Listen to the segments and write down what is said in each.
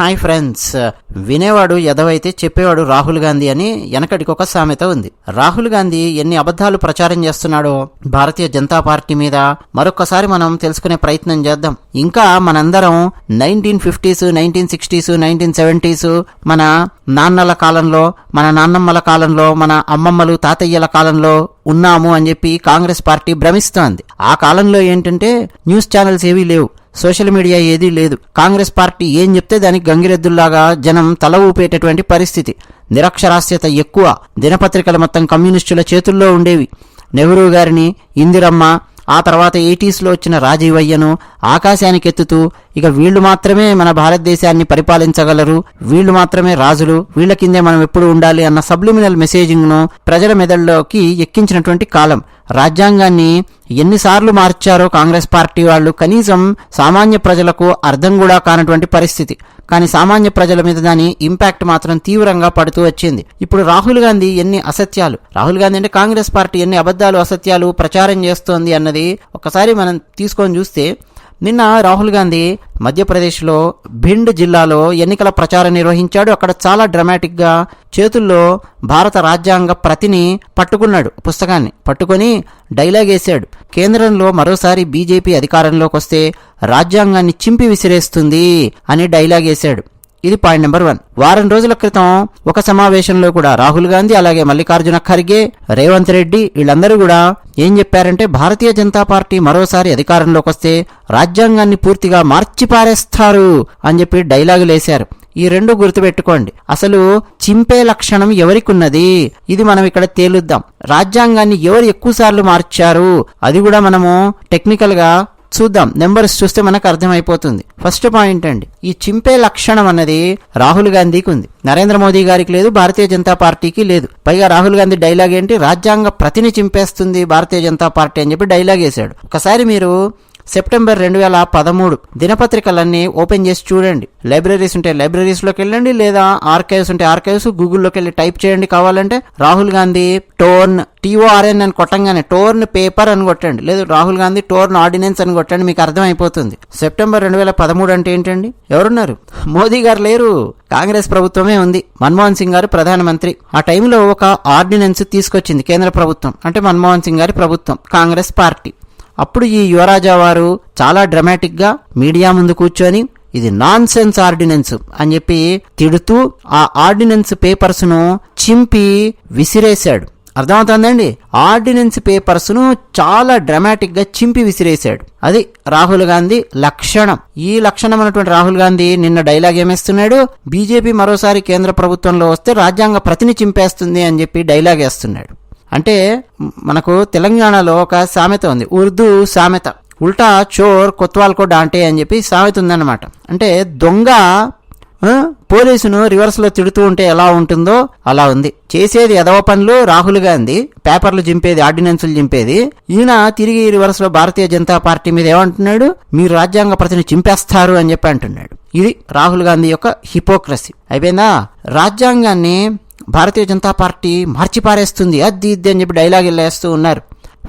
Hi friends. వినేవాడు ఎదవైతే చెప్పేవాడు రాహుల్ గాంధీ అని వెనకటికి ఒక సామెత ఉంది. రాహుల్ గాంధీ ఎన్ని అబద్ధాలు ప్రచారం చేస్తున్నాడో భారతీయ జనతా పార్టీ మీద మరొకసారి మనం తెలుసుకునే ప్రయత్నం చేద్దాం. ఇంకా మనందరం nineteen fifties nineteen sixties nineteen seventies మన నాన్నల కాలంలో మన నాన్నమ్మల కాలంలో మన అమ్మమ్మలు తాతయ్యల కాలంలో ఉన్నాము అని చెప్పి కాంగ్రెస్ పార్టీ భ్రమిస్తోంది. ఆ కాలంలో ఏంటంటే న్యూస్ ఛానల్స్ ఏవీ లేవు. సోషల్ మీడియా ఏదీ లేదు. కాంగ్రెస్ పార్టీ ఏం చెప్తే దానికి గంగిరెద్దుల్లాగా జనం తల ఊపేటటువంటి పరిస్థితి. నిరక్షరాస్యత ఎక్కువ. దినపత్రికలు మొత్తం కమ్యూనిస్టుల చేతుల్లో ఉండేవి. నెహ్రూ గారిని ఇందిరమ్మ ఆ తర్వాత ఎయిటీస్లో వచ్చిన రాజీవయ్యను ఆకాశానికి ఎత్తుతూ ఇక వీళ్ళు మాత్రమే మన భారతదేశాన్ని పరిపాలించగలరు. వీళ్ళు మాత్రమే రాజులు. వీళ్ళ కిందే మనం ఎప్పుడు ఉండాలి అన్న సబ్లిమినల్ మెసేజింగ్ను ప్రజల మెదడులోకి ఎక్కించినటువంటి కాలం. రాజ్యాంగాన్ని ఎన్నిసార్లు మార్చారో కాంగ్రెస్ పార్టీ వాళ్ళు కనీసం సామాన్య ప్రజలకు అర్థం కూడా కానటువంటి పరిస్థితి. కానీ సామాన్య ప్రజల మీద దాని ఇంపాక్ట్ మాత్రం తీవ్రంగా పడుతూ వచ్చింది. ఇప్పుడు రాహుల్ గాంధీ ఎన్ని అసత్యాలు? రాహుల్ గాంధీ అంటే కాంగ్రెస్ పార్టీ ఎన్ని అబద్ధాలు అసత్యాలు ప్రచారం చేస్తోంది అన్నది ఒకసారి మనం తీసుకొని చూస్తే నిన్న రాహుల్ గాంధీ మధ్యప్రదేశ్లో భిండ్ జిల్లాలో ఎన్నికల ప్రచారం నిర్వహించాడు. అక్కడ చాలా డ్రమాటిక్గా చేతుల్లో భారత రాజ్యాంగ ప్రతిని పట్టుకున్నాడు. పుస్తకాన్ని పట్టుకొని డైలాగ్ వేశాడు. కేంద్రంలో మరోసారి బీజేపీ అధికారంలోకి వస్తే రాజ్యాంగాన్ని చింపి విసిరేస్తుంది అని డైలాగ్ వేశాడు. ఇది పాయింట్ నెంబర్ వన్. వారం రోజుల క్రితం ఒక సమావేశంలో కూడా రాహుల్ గాంధీ అలాగే మల్లికార్జున ఖర్గే రేవంత్ రెడ్డి వీళ్ళందరూ కూడా ఏం చెప్పారంటే భారతీయ జనతా పార్టీ మరోసారి అధికారంలోకి వస్తే రాజ్యాంగాన్ని పూర్తిగా మార్చిపారేస్తారు అని చెప్పి డైలాగులు వేశారు. ఈ రెండు గుర్తుపెట్టుకోండి. అసలు చింపే లక్షణం ఎవరికున్నది? ఇది మనం ఇక్కడ తేలుద్దాం. రాజ్యాంగాన్ని ఎవరు ఎక్కువసార్లు మార్చారు? అది కూడా మనము టెక్నికల్గా చూద్దాం. నెంబర్స్ చూస్తే మనకు అర్థమైపోతుంది. ఫస్ట్ పాయింట్ అండి. ఈ చింపే లక్షణం అన్నది రాహుల్ గాంధీకి ఉంది. నరేంద్ర మోదీ గారికి లేదు భారతీయ జనతా పార్టీకి లేదు. పైగా రాహుల్ గాంధీ డైలాగ్ ఏంటి? రాజ్యాంగ ప్రతిని చింపేస్తుంది భారతీయ జనతా పార్టీ అని చెప్పి డైలాగ్ వేశాడు. ఒకసారి మీరు సెప్టెంబర్ రెండు వేల పదమూడు దినపత్రికలన్నీ ఓపెన్ చేసి చూడండి. లైబ్రరీస్ ఉంటే లైబ్రరీస్లోకి వెళ్ళండి లేదా ఆర్కైవ్స్ ఉంటే ఆర్కైవ్స్ గూగుల్లోకి వెళ్ళి టైప్ చేయండి కావాలంటే రాహుల్ గాంధీ టోర్న్ టీఓఆర్ఎన్ అని కొట్టంగానే టోర్న్ పేపర్ అని కొట్టండి. లేదు రాహుల్ గాంధీ టోర్న్ ఆర్డినెన్స్ అని కొట్టండి మీకు అర్థమైపోతుంది. సెప్టెంబర్ రెండు వేల పదమూడు అంటే ఏంటండి? ఎవరున్నారు? మోదీ గారు లేరు. కాంగ్రెస్ ప్రభుత్వమే ఉంది. మన్మోహన్ సింగ్ గారు ప్రధానమంత్రి. ఆ టైంలో ఒక ఆర్డినెన్స్ తీసుకొచ్చింది కేంద్ర ప్రభుత్వం. అంటే మన్మోహన్ సింగ్ గారి ప్రభుత్వం కాంగ్రెస్ పార్టీ. అప్పుడు ఈ యువరాజా వారు చాలా డ్రమాటిక్గా మీడియా ముందు కూర్చొని ఇది నాన్ సెన్స్ ఆర్డినెన్స్ అని చెప్పి తిడుతూ ఆ ఆర్డినెన్స్ పేపర్స్ను చింపి విసిరేశాడు. అర్థమవుతుందండి? ఆర్డినెన్స్ పేపర్స్ను చాలా డ్రమాటిక్గా చింపి విసిరేశాడు. అది రాహుల్ గాంధీ లక్షణం. ఈ లక్షణం అన్నటువంటి రాహుల్ గాంధీ నిన్న డైలాగ్ ఏమేస్తున్నాడు? బీజేపీ మరోసారి కేంద్ర ప్రభుత్వంలో వస్తే రాజ్యాంగ ప్రతిని చింపేస్తుంది అని చెప్పి డైలాగ్ వేస్తున్నాడు. అంటే మనకు తెలంగాణలో ఒక సామెత ఉంది. ఉర్దూ సామెత. ఉల్టా చోర్ కొత్వాల్కో డాంటే అని చెప్పి సామెత ఉందన్నమాట. అంటే దొంగ పోలీసును రివర్స్లో తిడుతూ ఉంటే ఎలా ఉంటుందో అలా ఉంది. చేసేది ఎదవ పనులు రాహుల్ గాంధీ పేపర్లు చింపేది ఆర్డినెన్సులు చింపేది. ఈయన తిరిగి రివర్స్లో భారతీయ జనతా పార్టీ మీద ఏమంటున్నాడు? మీరు రాజ్యాంగ ప్రతిని చింపేస్తారు అని చెప్పి అంటున్నాడు. ఇది రాహుల్ గాంధీ యొక్క హిపోక్రసీ అయిపోయిందా? రాజ్యాంగాన్ని భారతీయ జనతా పార్టీ మార్చి పారేస్తుంది అది ఇది అని చెప్పి డైలాగ్ వేస్తూ ఉన్నారు.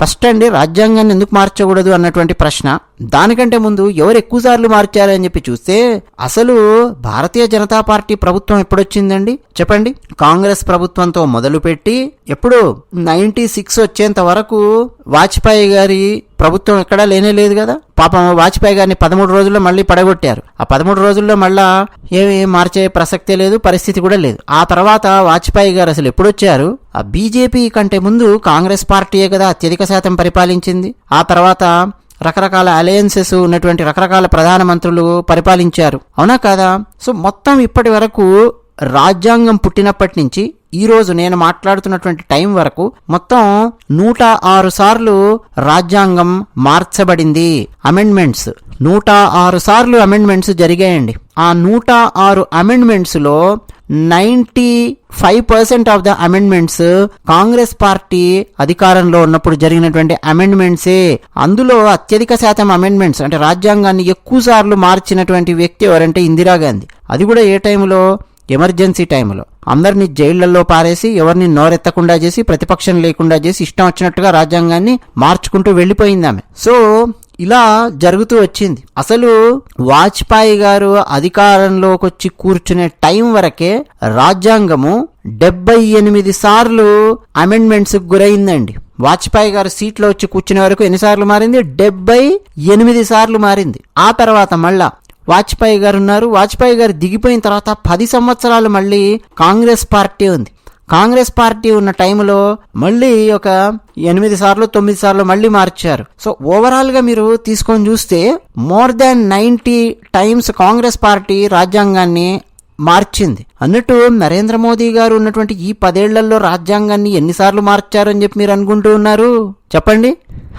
ఫస్ట్ అండి రాజ్యాంగాన్ని ఎందుకు మార్చకూడదు అన్నటువంటి ప్రశ్న. దానికంటే ముందు ఎవరు ఎక్కువసార్లు మార్చారు అని చెప్పి చూస్తే అసలు భారతీయ జనతా పార్టీ ప్రభుత్వం ఎప్పుడొచ్చిందండి? చెప్పండి. కాంగ్రెస్ ప్రభుత్వంతో మొదలుపెట్టి ఎప్పుడు నైన్టీ సిక్స్ వచ్చేంత వరకు వాజ్పేయి గారి ప్రభుత్వం ఎక్కడా లేనే లేదు కదా. పాపం వాజ్పేయి గారిని పదమూడు రోజుల్లో మళ్ళీ పడగొట్టారు. ఆ పదమూడు రోజుల్లో మళ్ళా ఏమి మార్చే ప్రసక్తే లేదు పరిస్థితి కూడా లేదు. ఆ తర్వాత వాజ్పేయి గారు అసలు ఎప్పుడొచ్చారు? ఆ బీజేపీ కంటే ముందు కాంగ్రెస్ పార్టీయే కదా అత్యధిక శాతం పరిపాలించింది. ఆ తర్వాత రకరకాల అలయన్సెస్ ఉన్నటువంటి రకరకాల ప్రధానమంత్రులు పరిపాలించారు. అవునా కాదా? సో మొత్తం ఇప్పటి వరకు రాజ్యాంగం పుట్టినప్పటి నుంచి ఈరోజు నేను మాట్లాడుతున్నటువంటి టైం వరకు మొత్తం నూట ఆరు సార్లు రాజ్యాంగం మార్చబడింది. అమెండ్మెంట్స్ నూట ఆరు సార్లు అమెండ్మెంట్స్ జరిగాయండి. ఆ నూట ఆరు అమెండ్మెంట్స్లో ninety five percent of the amendments Congress party అధికారంలో ఉన్నప్పుడు జరిగినటువంటి అమెండ్మెంట్సే అందులో అత్యధిక శాతం అమెండ్మెంట్స్ అంటే రాజ్యాంగాన్ని ఎక్కువ సార్లు మార్చినటువంటి వ్యక్తి ఎవరంటే ఇందిరాగాంధీ. అది కూడా ఏ టైంలో? ఎమర్జెన్సీ టైంలో అందరినీ జైళ్ళలో పారేసి ఎవరిని నోరెత్తకుండా చేసి ప్రతిపక్షం లేకుండా చేసి ఇష్టం వచ్చినట్టుగా రాజ్యాంగాన్ని మార్చుకుంటూ వెళ్ళిపోయింది ఆమె. సో ఇలా జరుగుతూ వచ్చింది. అసలు వాజ్పేయి గారు అధికారంలోకి వచ్చి కూర్చునే టైం వరకే రాజ్యాంగము డెబ్బై ఎనిమిది సార్లు అమెండ్మెంట్స్ గురైందండి. వాజ్పేయి గారు సీట్లో వచ్చి కూర్చునే వరకు ఎన్నిసార్లు మారింది? డెబ్బై ఎనిమిది సార్లు మారింది. ఆ తర్వాత మళ్ళా వాజ్పేయి గారు ఉన్నారు వాజ్పేయి గారు దిగిపోయిన తర్వాత పది సంవత్సరాలు మళ్ళీ కాంగ్రెస్ పార్టీ ఉంది. కాంగ్రెస్ పార్టీ ఉన్న టైంలో మళ్ళీ ఒక ఎనిమిది సార్లు తొమ్మిది సార్లు మళ్ళీ మార్చారు. సో ఓవరాల్గా మీరు తీసుకొని చూస్తే more than ninety times Congress party రాజ్యాంగాన్ని మార్చింది. అన్నట్టు నరేంద్ర మోదీ గారు ఉన్నటువంటి ఈ పదేళ్ళలో రాజ్యాంగాన్ని ఎన్నిసార్లు మార్చారని చెప్పి మీరు అనుకుంటూ ఉన్నారు? చెప్పండి.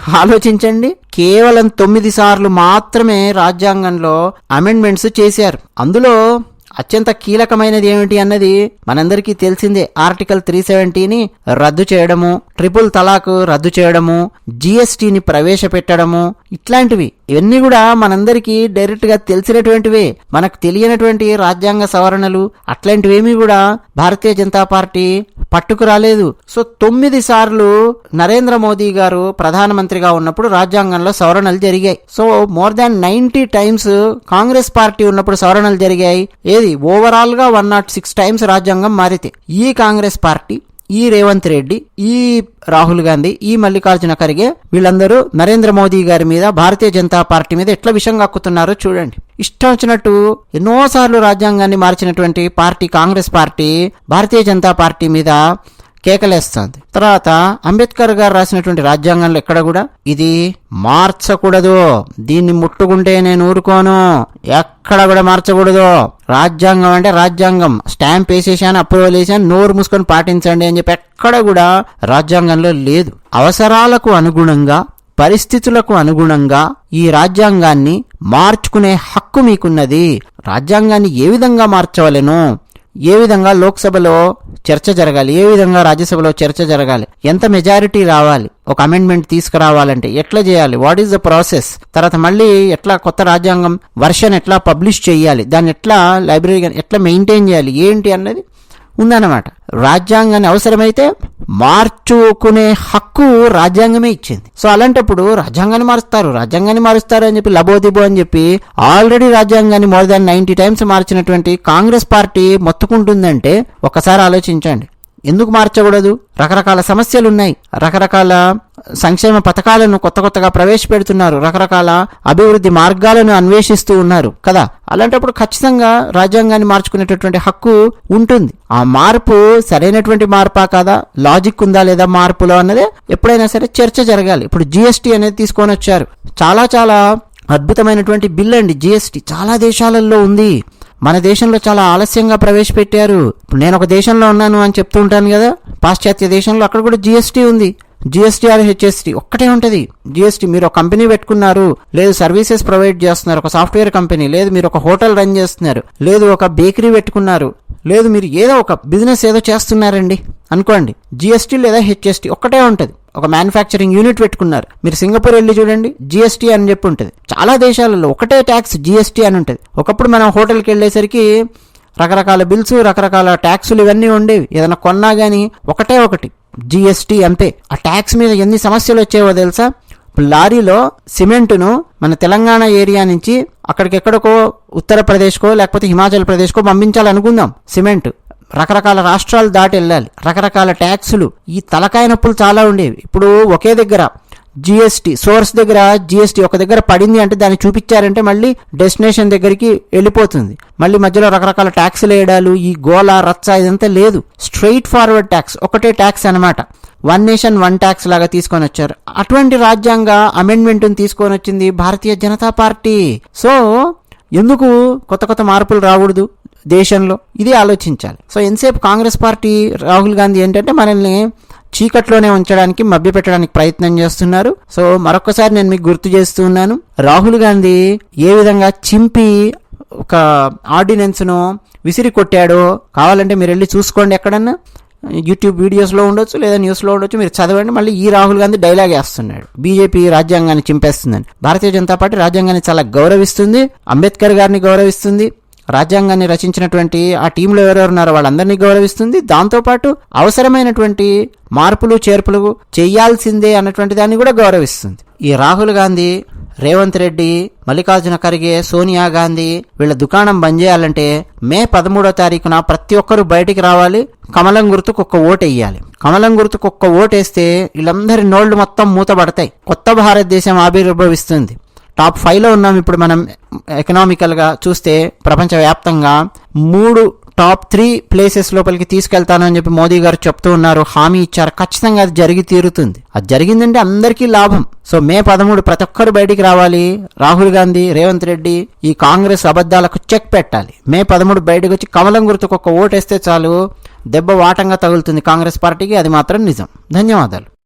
ఆలోచించండి. కేవలం తొమ్మిది సార్లు మాత్రమే రాజ్యాంగంలో అమెండ్మెంట్స్ చేశారు. అందులో అత్యంత కీలకమైనది ఏమిటి అన్నది మనందరికీ తెలిసిందే. ఆర్టికల్ త్రీ సెవెంటీని రద్దు చేయడము ట్రిపుల్ తలాక్ రద్దు చేయడము జిఎస్టీని ప్రవేశపెట్టడము ఇట్లాంటివి. ఇవన్నీ కూడా మనందరికీ డైరెక్ట్గా తెలిసినటువంటివే. మనకు తెలియనటువంటి రాజ్యాంగ సవరణలు అట్లాంటివేమీ కూడా భారతీయ జనతా పార్టీ పట్టుకు రాలేదు. సో తొమ్మిది సార్లు నరేంద్ర మోదీ గారు ప్రధానమంత్రిగా ఉన్నప్పుడు రాజ్యాంగంలో సవరణలు జరిగాయి. So more than ninety times Congress party ఉన్నప్పుడు సవరణలు జరిగాయి. ఏది? ఓవరాల్గా వన్ నాట్ సిక్స్ టైమ్స్ రాజ్యాంగం మారితే. ఈ కాంగ్రెస్ పార్టీ ఈ రేవంత్ రెడ్డి ఈ రాహుల్ గాంధీ ఈ మల్లికార్జున ఖర్గే వీళ్ళందరూ నరేంద్ర మోదీ గారి మీద భారతీయ జనతా పార్టీ మీద ఎట్లా విషం కక్కుతున్నారో చూడండి. ఇష్టం వచ్చినట్టు ఎన్నోసార్లు రాజ్యాంగాన్ని మార్చినటువంటి party Congress party Bharatiya Janata party మీద కేకలేస్తుంది. తర్వాత అంబేద్కర్ గారు రాసినటువంటి రాజ్యాంగంలో ఎక్కడ కూడా ఇది మార్చకూడదు. దీన్ని ముట్టుకుంటే నేను ఊరుకోను ఎక్కడ కూడా మార్చకూడదు. రాజ్యాంగం అంటే రాజ్యాంగం. స్టాంప్ వేసేసాను అప్రూవల్ వేసాను నోరు మూసుకొని పాటించండి అని చెప్పి ఎక్కడ కూడా రాజ్యాంగంలో లేదు. అవసరాలకు అనుగుణంగా పరిస్థితులకు అనుగుణంగా ఈ రాజ్యాంగాన్ని మార్చుకునే హక్కు మీకున్నది. రాజ్యాంగాన్ని ఏ విధంగా మార్చవలెను? ఏ విధంగా లోక్సభలో చర్చ జరగాలి ఏ విధంగా రాజ్యసభలో చర్చ జరగాలి ఎంత మెజారిటీ రావాలి ఒక అమెండ్మెంట్ తీసుకురావాలంటే ఎట్లా చేయాలి వాట్ ఈస్ ద ప్రాసెస్ తర్వాత మళ్ళీ ఎట్లా కొత్త రాజ్యాంగం వర్షన్ ఎట్లా పబ్లిష్ చేయాలి దాన్ని ఎట్లా లైబ్రరీ ఎట్లా మెయింటైన్ చేయాలి ఏంటి అన్నది ఉందన్నమాట. రాజ్యాంగాన్ని అవసరమైతే మార్చుకునే హక్కు రాజ్యాంగమే ఇచ్చింది. సో అలాంటప్పుడు రాజ్యాంగాన్ని మారుస్తారు రాజ్యాంగాన్ని మారుస్తారు అని చెప్పి లబోదిబో అని చెప్పి ఆల్రెడీ రాజ్యాంగాన్ని మోర్ దాన్ నైన్టీ టైమ్స్ మార్చినటువంటి కాంగ్రెస్ పార్టీ మొత్తుకుంటుందంటే ఒకసారి ఆలోచించండి. ఎందుకు మార్చకూడదు? రకరకాల సమస్యలు ఉన్నాయి రకరకాల సంక్షేమ పథకాలను కొత్త కొత్తగా ప్రవేశపెడుతున్నారు. రకరకాల అభివృద్ధి మార్గాలను అన్వేషిస్తూ ఉన్నారు. కదా? అలాంటప్పుడు ఖచ్చితంగా రాజ్యాంగాన్ని మార్చుకునేటటువంటి హక్కు ఉంటుంది. ఆ మార్పు సరైనటువంటి మార్పా కాదా? లాజిక్ ఉందా లేదా మార్పులో అన్నదే ఎప్పుడైనా సరే చర్చ జరగాలి. ఇప్పుడు జిఎస్టీ అనేది తీసుకొని వచ్చారు. చాలా చాలా అద్భుతమైనటువంటి బిల్ అండి జిఎస్టీ చాలా దేశాలలో ఉంది. మన దేశంలో చాలా ఆలస్యంగా ప్రవేశపెట్టారు. నేను ఒక దేశంలో ఉన్నాను అని చెప్తూ ఉంటాను కదా. పాశ్చాత్య దేశంలో అక్కడ కూడా జిఎస్టీ ఉంది. జిఎస్టీ ఆర్ హెచ్ఎస్టీ ఒక్కటే ఉంటుంది. జిఎస్టీ మీరు ఒక కంపెనీ పెట్టుకున్నారు. లేదు సర్వీసెస్ ప్రొవైడ్ చేస్తున్నారు. ఒక సాఫ్ట్వేర్ కంపెనీ. లేదు మీరు ఒక హోటల్ రన్ చేస్తున్నారు. లేదు ఒక బేకరీ పెట్టుకున్నారు. లేదు మీరు ఏదో ఒక బిజినెస్ ఏదో చేస్తున్నారండి. అనుకోండి. జిఎస్టీ లేదా హెచ్ఎస్టీ ఒక్కటే ఉంటుంది. ఒక మ్యానుఫ్యాక్చరింగ్ యూనిట్ పెట్టుకున్నారు. మీరు సింగపూర్ వెళ్ళి చూడండి. జిఎస్టీ అని చెప్పి ఉంటుంది చాలా దేశాలలో ఒకటే ట్యాక్స్ జిఎస్టీ అని ఉంటుంది. ఒకప్పుడు మనం హోటల్కి వెళ్ళేసరికి రకరకాల బిల్స్ రకరకాల ట్యాక్సులు ఇవన్నీ ఉండేవి. ఏదైనా కొన్నా కానీ ఒకటే ఒకటి. జిఎస్టీ అంతే. ఆ ట్యాక్స్ మీద ఎన్ని సమస్యలు వచ్చాయో తెలుసా? ఇప్పుడు లారీలో సిమెంట్ను మన తెలంగాణ ఏరియా నుంచి అక్కడికెక్కడికో ఉత్తరప్రదేశ్కో లేకపోతే హిమాచల్ ప్రదేశ్కో పంపించాలనుకుందాం. సిమెంట్. రకరకాల రాష్ట్రాలు దాటి వెళ్ళాలి. రకరకాల ట్యాక్సులు. ఈ తలకాయ నొప్పులు చాలా ఉండేవి. ఇప్పుడు ఒకే దగ్గర జిఎస్టీ సోర్స్ దగ్గర జిఎస్టీ ఒక దగ్గర పడింది అంటే దాన్ని చూపించారంటే మళ్ళీ డెస్టినేషన్ దగ్గరికి వెళ్ళిపోతుంది. మళ్ళీ మధ్యలో రకరకాల ట్యాక్స్లు వేయడాలు ఈ గోల రచ్చ ఇదంతా లేదు. స్ట్రైట్ ఫార్వర్డ్ ట్యాక్స్ ఒకటే ట్యాక్స్ అనమాట వన్ నేషన్ వన్ ట్యాక్స్ లాగా తీసుకొని వచ్చారు. అటువంటి రాజ్యాంగ అమెండ్మెంట్ తీసుకొని వచ్చింది భారతీయ జనతా పార్టీ. సో ఎందుకు కొత్త కొత్త మార్పులు రాకూడదు? దేశంలో ఇది ఆలోచించాలి. సో ఎంతసేపు కాంగ్రెస్ పార్టీ రాహుల్ గాంధీ ఏంటంటే మనల్ని చీకట్లోనే ఉంచడానికి మభ్యపెట్టడానికి ప్రయత్నం చేస్తున్నారు. సో మరొకసారి నేను మీకు గుర్తు చేస్తూ ఉన్నాను. రాహుల్ గాంధీ ఏ విధంగా చింపి ఒక ఆర్డినెన్స్ను విసిరి కొట్టాడో కావాలంటే మీరు వెళ్ళి చూసుకోండి ఎక్కడన్నా. యూట్యూబ్ వీడియోస్లో ఉండొచ్చు లేదా న్యూస్లో ఉండొచ్చు మీరు చదవండి. మళ్ళీ ఈ రాహుల్ గాంధీ డైలాగ్ వేస్తున్నాడు. బీజేపీ రాజ్యాంగాన్ని చింపేస్తుందని. భారతీయ జనతా పార్టీ రాజ్యాంగాన్ని చాలా గౌరవిస్తుంది. అంబేద్కర్ గారిని గౌరవిస్తుంది. రాజ్యాంగాన్ని రచించినటువంటి ఆ టీంలో ఎవరెవరు ఉన్నారో వాళ్ళందరినీ గౌరవిస్తుంది. దాంతోపాటు అవసరమైనటువంటి మార్పులు చేర్పులు చేయాల్సిందే అన్నటువంటి దాన్ని కూడా గౌరవిస్తుంది. ఈ రాహుల్ గాంధీ రేవంత్ రెడ్డి మల్లికార్జున ఖర్గే సోనియా గాంధీ వీళ్ళ దుకాణం బంద్ చేయాలంటే మే పదమూడో తారీఖున ప్రతి ఒక్కరూ బయటికి రావాలి. కమలం గుర్తుకు ఒక్క ఓటు వేయాలి. కమలం గుర్తుకు ఒక్క ఓటేస్తే వీళ్ళందరి నోళ్ళు మొత్తం మూతపడతాయి. కొత్త భారతదేశం ఆవిర్భవిస్తుంది. టాప్ ఫైవ్లో ఉన్నాం. ఇప్పుడు మనం ఎకనామికల్గా చూస్తే ప్రపంచవ్యాప్తంగా మూడు టాప్ త్రీ ప్లేసెస్ లోపలికి తీసుకెళ్తానని చెప్పి మోదీ గారు చెప్తూ ఉన్నారు. హామీ ఇచ్చారు. ఖచ్చితంగా అది జరిగి తీరుతుంది. అది జరిగిందంటే అందరికీ లాభం. సో మే పదమూడు ప్రతి ఒక్కరు బయటికి రావాలి. రాహుల్ గాంధీ రేవంత్ రెడ్డి ఈ కాంగ్రెస్ అబద్ధాలకు చెక్ పెట్టాలి. మే పదమూడు బయటకు వచ్చి కమలం గుర్తుకు ఒక ఓటేస్తే చాలు. దెబ్బ వాటంగా తగులుతుంది కాంగ్రెస్ పార్టీకి. అది మాత్రం నిజం. ధన్యవాదాలు.